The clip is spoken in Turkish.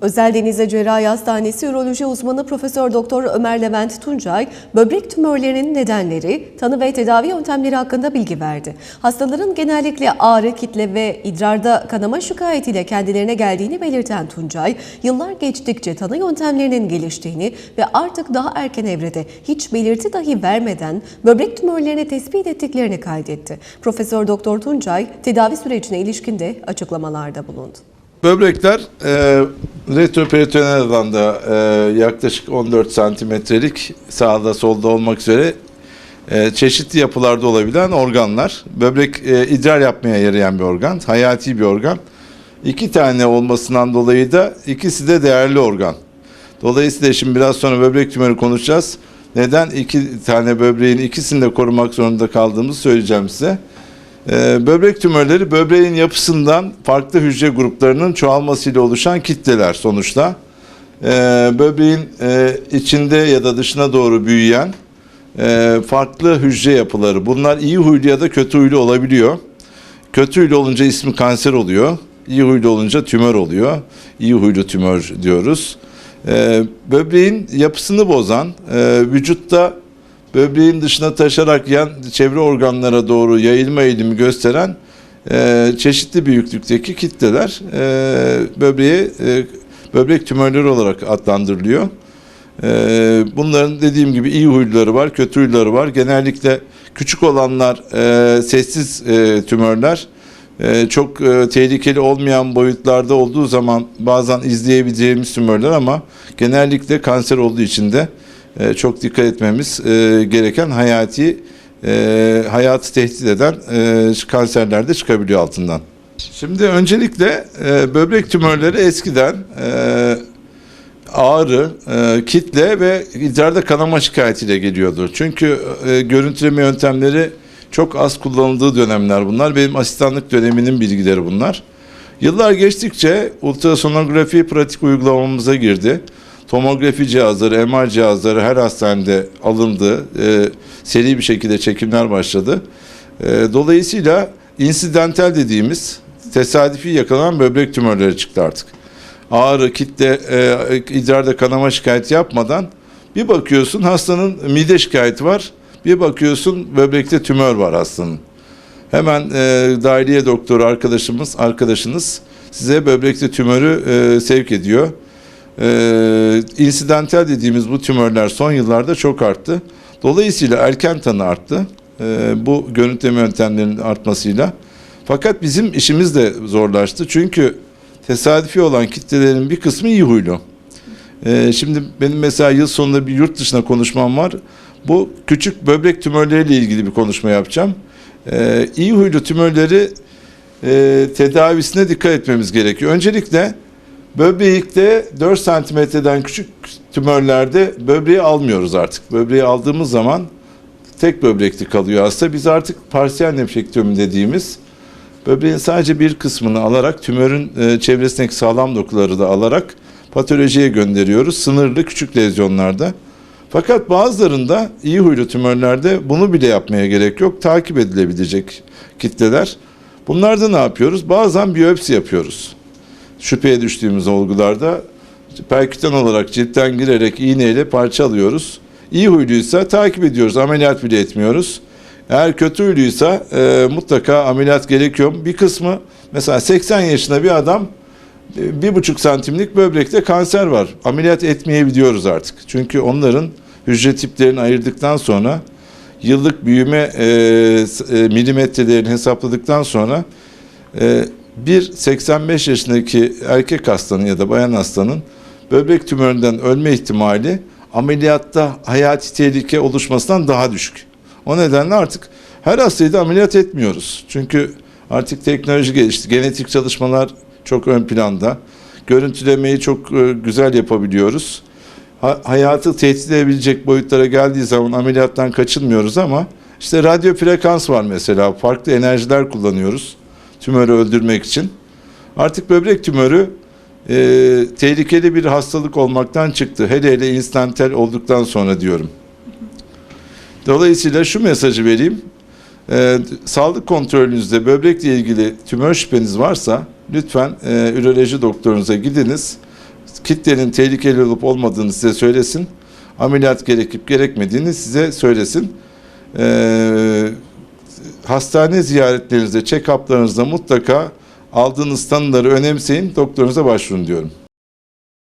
Özel Denizli Cerrahi Hastanesi Üroloji Uzmanı Profesör Doktor Ömer Levent Tuncay, böbrek tümörlerinin nedenleri, tanı ve tedavi yöntemleri hakkında bilgi verdi. Hastaların genellikle ağrı, kitle ve idrarda kanama şikayetiyle kendilerine geldiğini belirten Tuncay, yıllar geçtikçe tanı yöntemlerinin geliştiğini ve artık daha erken evrede hiç belirti dahi vermeden böbrek tümörlerini tespit ettiklerini kaydetti. Profesör Doktor Tuncay, tedavi sürecine ilişkin de açıklamalarda bulundu. Böbrekler e, retroperitoneal alanda e, yaklaşık 14 santimetrelik sağda solda olmak üzere e, çeşitli yapılarda olabilen organlar. Böbrek e, idrar yapmaya yarayan bir organ, hayati bir organ. İki tane olmasından dolayı da ikisi de değerli organ. Dolayısıyla şimdi biraz sonra böbrek tümörü konuşacağız. Neden iki tane böbreğin ikisini de korumak zorunda kaldığımızı söyleyeceğim size. Ee, böbrek tümörleri böbreğin yapısından farklı hücre gruplarının çoğalmasıyla oluşan kitleler sonuçta. Ee, böbreğin e, içinde ya da dışına doğru büyüyen e, farklı hücre yapıları. Bunlar iyi huylu ya da kötü huylu olabiliyor. Kötü huylu olunca ismi kanser oluyor. İyi huylu olunca tümör oluyor. İyi huylu tümör diyoruz. Ee, böbreğin yapısını bozan, e, vücutta böbreğin dışına taşarak yan çevre organlara doğru yayılma eğilimi gösteren e, çeşitli büyüklükteki kitleler e, böbreğe e, böbrek tümörleri olarak adlandırılıyor. E, bunların dediğim gibi iyi huyluları var, kötü huyluları var. Genellikle küçük olanlar e, sessiz e, tümörler. E, çok e, tehlikeli olmayan boyutlarda olduğu zaman bazen izleyebileceğimiz tümörler ama genellikle kanser olduğu için de e, çok dikkat etmemiz e, gereken hayati hayatı tehdit eden kanserler de çıkabiliyor altından. Şimdi öncelikle böbrek tümörleri eskiden ağrı, kitle ve idrarda kanama şikayetiyle geliyordu. Çünkü görüntüleme yöntemleri çok az kullanıldığı dönemler bunlar. Benim asistanlık döneminin bilgileri bunlar. Yıllar geçtikçe ultrasonografi pratik uygulamamıza girdi. Tomografi cihazları, MR cihazları her hastanede alındı. E, seri bir şekilde çekimler başladı. E, dolayısıyla insidental dediğimiz tesadüfi yakalanan böbrek tümörleri çıktı artık. Ağrı, kitle, e, idrarda kanama şikayeti yapmadan bir bakıyorsun hastanın mide şikayeti var. Bir bakıyorsun böbrekte tümör var hastanın. Hemen e, dahiliye doktoru arkadaşımız, arkadaşınız size böbrekte tümörü e, sevk ediyor. E, insidental dediğimiz bu tümörler son yıllarda çok arttı. Dolayısıyla erken tanı arttı. E, bu görüntüleme yöntemlerinin artmasıyla. Fakat bizim işimiz de zorlaştı. Çünkü tesadüfi olan kitlelerin bir kısmı iyi huylu. E, şimdi benim mesela yıl sonunda bir yurt dışına konuşmam var. Bu küçük böbrek tümörleriyle ilgili bir konuşma yapacağım. Ee, iyi huylu tümörleri e, tedavisine dikkat etmemiz gerekiyor. Öncelikle böbrekte 4 santimetreden küçük tümörlerde böbreği almıyoruz artık. Böbreği aldığımız zaman tek böbrekli kalıyor hasta. Biz artık parsiyel nefrektomi dediğimiz böbreğin sadece bir kısmını alarak tümörün e, çevresindeki sağlam dokuları da alarak patolojiye gönderiyoruz. Sınırlı küçük lezyonlarda. Fakat bazılarında iyi huylu tümörlerde bunu bile yapmaya gerek yok. Takip edilebilecek kitleler. Bunlarda ne yapıyoruz? Bazen biyopsi yapıyoruz. Şüpheye düştüğümüz olgularda perküten olarak ciltten girerek iğneyle parça alıyoruz. İyi huyluysa takip ediyoruz. Ameliyat bile etmiyoruz. Eğer kötü huyluysa e, mutlaka ameliyat gerekiyor. Bir kısmı mesela 80 yaşında bir adam bir buçuk santimlik böbrekte kanser var. Ameliyat etmeyebiliyoruz artık. Çünkü onların hücre tiplerini ayırdıktan sonra yıllık büyüme e, e, milimetrelerini hesapladıktan sonra e, bir 85 yaşındaki erkek hastanın ya da bayan hastanın böbrek tümöründen ölme ihtimali ameliyatta hayati tehlike oluşmasından daha düşük. O nedenle artık her hastayı da ameliyat etmiyoruz. Çünkü artık teknoloji gelişti. Genetik çalışmalar çok ön planda. Görüntülemeyi çok e, güzel yapabiliyoruz. Ha, hayatı tehdit edebilecek boyutlara geldiği zaman ameliyattan kaçınmıyoruz ama işte radyo frekans var mesela. Farklı enerjiler kullanıyoruz tümörü öldürmek için. Artık böbrek tümörü e, tehlikeli bir hastalık olmaktan çıktı. Hele hele instantel olduktan sonra diyorum. Dolayısıyla şu mesajı vereyim. Ee, sağlık kontrolünüzde böbrekle ilgili tümör şüpheniz varsa lütfen e, üroloji doktorunuza gidiniz. kitlenin tehlikeli olup olmadığını size söylesin. Ameliyat gerekip gerekmediğini size söylesin. Ee, hastane ziyaretlerinizde, check-up'larınızda mutlaka aldığınız tanıları önemseyin, doktorunuza başvurun diyorum.